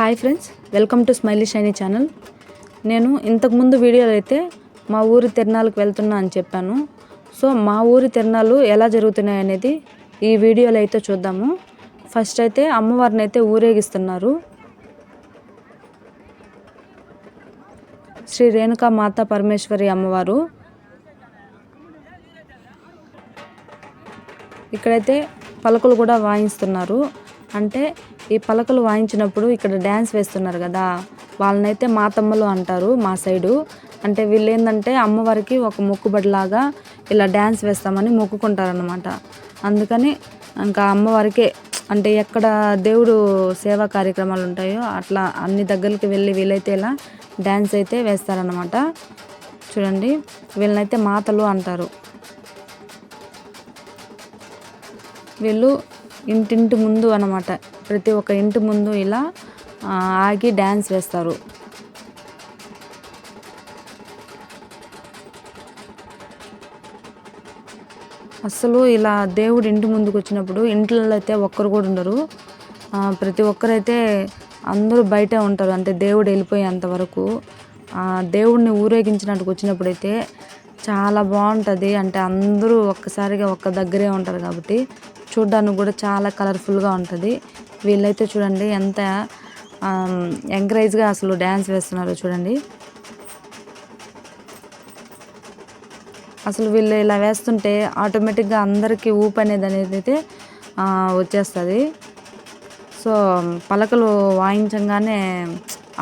Hi friends welcome to Smiley Shiny channel. నేను ఇంతకుముందు వీడియోలో అయితే మా ఊరి తిరణాలకు వెళ్తున్నా అని చెప్పాను. సో మా ఊరి తిరణాలు ఎలా జరుగుతున్నాయి అనేది ఈ వీడియోలో అయితే చూద్దాము. ఫస్ట్ అయితే అమ్మవారిని అయితే ఊరేగిస్తున్నారు. శ్రీ రేణుకా మాతా పరమేశ్వరి అమ్మవారు. ఇక్కడైతే పలకలు కూడా వాయిస్తున్నారు. అంటే ఈ పలకలు వాయించినప్పుడు ఇక్కడ డ్యాన్స్ వేస్తున్నారు కదా వాళ్ళనైతే మాతమ్మలు అంటారు మా సైడు. అంటే వీళ్ళు ఏంటంటే అమ్మవారికి ఒక మొక్కుబడిలాగా ఇలా డ్యాన్స్ వేస్తామని మొక్కుకుంటారనమాట అందుకని ఇంకా అమ్మవారికే అంటే ఎక్కడ దేవుడు సేవా కార్యక్రమాలు ఉంటాయో అట్లా అన్ని దగ్గరికి వెళ్ళి వీలైతే ఇలా డ్యాన్స్ అయితే వేస్తారనమాట చూడండి వీళ్ళనైతే మాతలు అంటారు. వీళ్ళు ఇంటింటి ముందు అనమాట ప్రతి ఒక్క ఇంటి ముందు ఇలా ఆగి డ్యాన్స్ వేస్తారు. అసలు ఇలా దేవుడు ఇంటి ముందుకు వచ్చినప్పుడు ఇంట్లో అయితే ఒక్కరు కూడా ఉండరు. ప్రతి ఒక్కరైతే అందరూ బయటే ఉంటారు. అంటే దేవుడు వెళ్ళిపోయేంత వరకు. దేవుడిని ఊరేగించినట్టుకు వచ్చినప్పుడైతే చాలా బాగుంటుంది. అంటే అందరూ ఒక్కసారిగా ఒక్క దగ్గరే ఉంటారు కాబట్టి. చూడ్డానికి కూడా చాలా కలర్ఫుల్గా ఉంటుంది. వీళ్ళైతే చూడండి ఎంత ఎంకరేజ్గా అసలు డ్యాన్స్ వేస్తున్నారో చూడండి. అసలు వీళ్ళు ఇలా వేస్తుంటే ఆటోమేటిక్గా అందరికీ ఊపు అనేది అనేది అయితే వచ్చేస్తుంది. సో పలకలు వాయించంగానే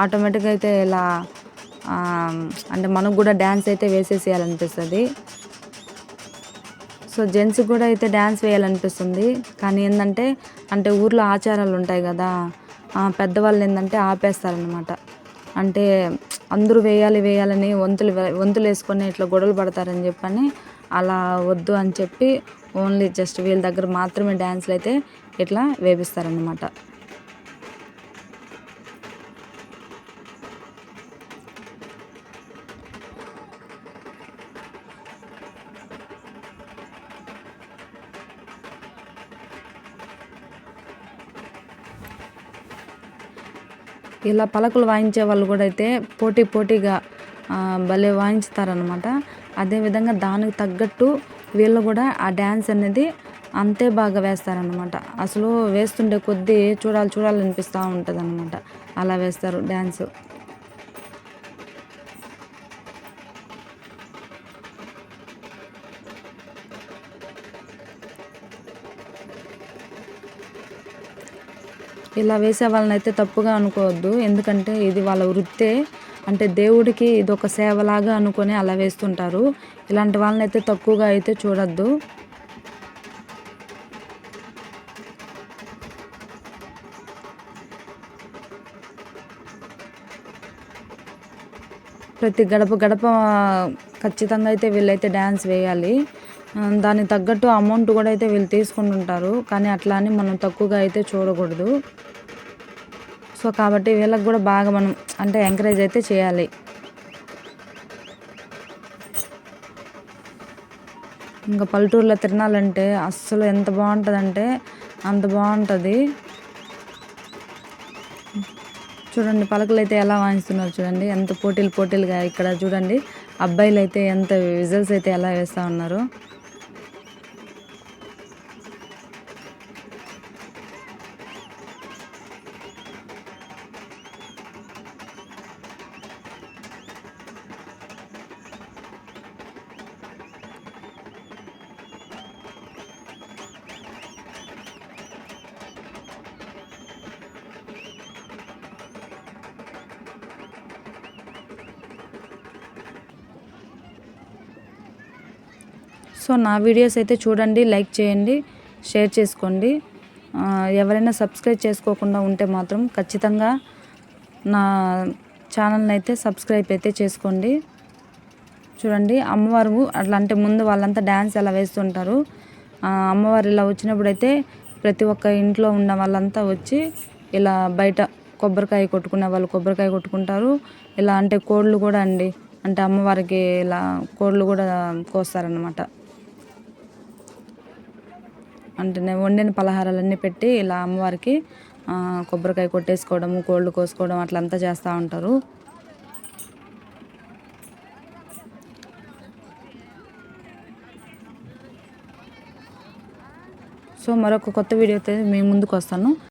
ఆటోమేటిక్గా అయితే ఇలా అంటే మనకు కూడా డ్యాన్స్ అయితే వేసేసేయాలనిపిస్తుంది. సో జెంట్స్కి కూడా అయితే డ్యాన్స్ వేయాలనిపిస్తుంది. కానీ ఏంటంటే అంటే ఊర్లో ఆచారాలు ఉంటాయి కదా పెద్దవాళ్ళు ఏంటంటే ఆపేస్తారనమాట అంటే అందరూ వేయాలి వేయాలని వంతులు వంతులు వేసుకొని ఇట్లా గొడవలు పడతారని చెప్పని అలా వద్దు అని చెప్పి ఓన్లీ జస్ట్ వీళ్ళ దగ్గర మాత్రమే డ్యాన్స్లు అయితే ఇట్లా వేపిస్తారనమాట ఇలా పలకలు వాయించే వాళ్ళు కూడా అయితే పోటీ పోటీగా భలే వాయించుతారనమాట అదేవిధంగా దానికి తగ్గట్టు వీళ్ళు కూడా ఆ డ్యాన్స్ అనేది అంతే బాగా వేస్తారనమాట అసలు వేస్తుండే కొద్దీ చూడాలి చూడాలనిపిస్తూ ఉంటుంది అనమాట అలా వేస్తారు డ్యాన్స్. ఇలా వేసే వాళ్ళని అయితే తప్పుగా అనుకోవద్దు. ఎందుకంటే ఇది వాళ్ళ వృత్తే. అంటే దేవుడికి ఇది ఒక సేవలాగా అనుకొని అలా వేస్తుంటారు. ఇలాంటి వాళ్ళని అయితే తక్కువగా అయితే చూడొద్దు. ప్రతి గడప గడప ఖచ్చితంగా అయితే వీళ్ళైతే డ్యాన్స్ వేయాలి. దానికి తగ్గట్టు అమౌంట్ కూడా అయితే వీళ్ళు తీసుకుంటుంటారు కానీ అట్లా అని మనం తక్కువగా అయితే చూడకూడదు. సో కాబట్టి వీళ్ళకి కూడా బాగా మనం అంటే ఎంకరేజ్ అయితే చేయాలి. ఇంకా పల్లెటూరులో తిరణాలంటే అస్సలు ఎంత బాగుంటుందంటే అంత బాగుంటుంది. చూడండి పలకలు అయితే ఎలా వాయిస్తున్నారు చూడండి. ఎంత పోటీలు పోటీలుగా ఇక్కడ చూడండి. అబ్బాయిలు అయితే ఎంత విజల్స్ అయితే ఎలా వేస్తూ ఉన్నారు. సో నా వీడియోస్ అయితే చూడండి లైక్ చేయండి షేర్ చేసుకోండి. ఎవరైనా సబ్స్క్రైబ్ చేసుకోకుండా ఉంటే మాత్రం ఖచ్చితంగా నా ఛానల్ని అయితే సబ్స్క్రైబ్ అయితే చేసుకోండి. చూడండి అమ్మవారు అట్లా అంటే ముందు వాళ్ళంతా డ్యాన్స్ ఎలా వేస్తుంటారు. అమ్మవారు ఇలా వచ్చినప్పుడు అయితే ప్రతి ఒక్క ఇంట్లో ఉన్న వాళ్ళంతా వచ్చి ఇలా బయట కొబ్బరికాయ కొట్టుకునే వాళ్ళు కొబ్బరికాయ కొట్టుకుంటారు. ఇలా అంటే కోళ్ళు కూడా అండి అంటే అమ్మవారికి ఇలా కోళ్ళు కూడా కోస్తారనమాట అంటే నేను వండిన పలహారాలన్నీ పెట్టి ఇలా అమ్మవారికి కొబ్బరికాయ కొట్టేసుకోవడము కోళ్ళు కోసుకోవడం అట్లంతా చేస్తూ ఉంటారు. సో మరొక కొత్త వీడియోతో మీ ముందుకు వస్తాను.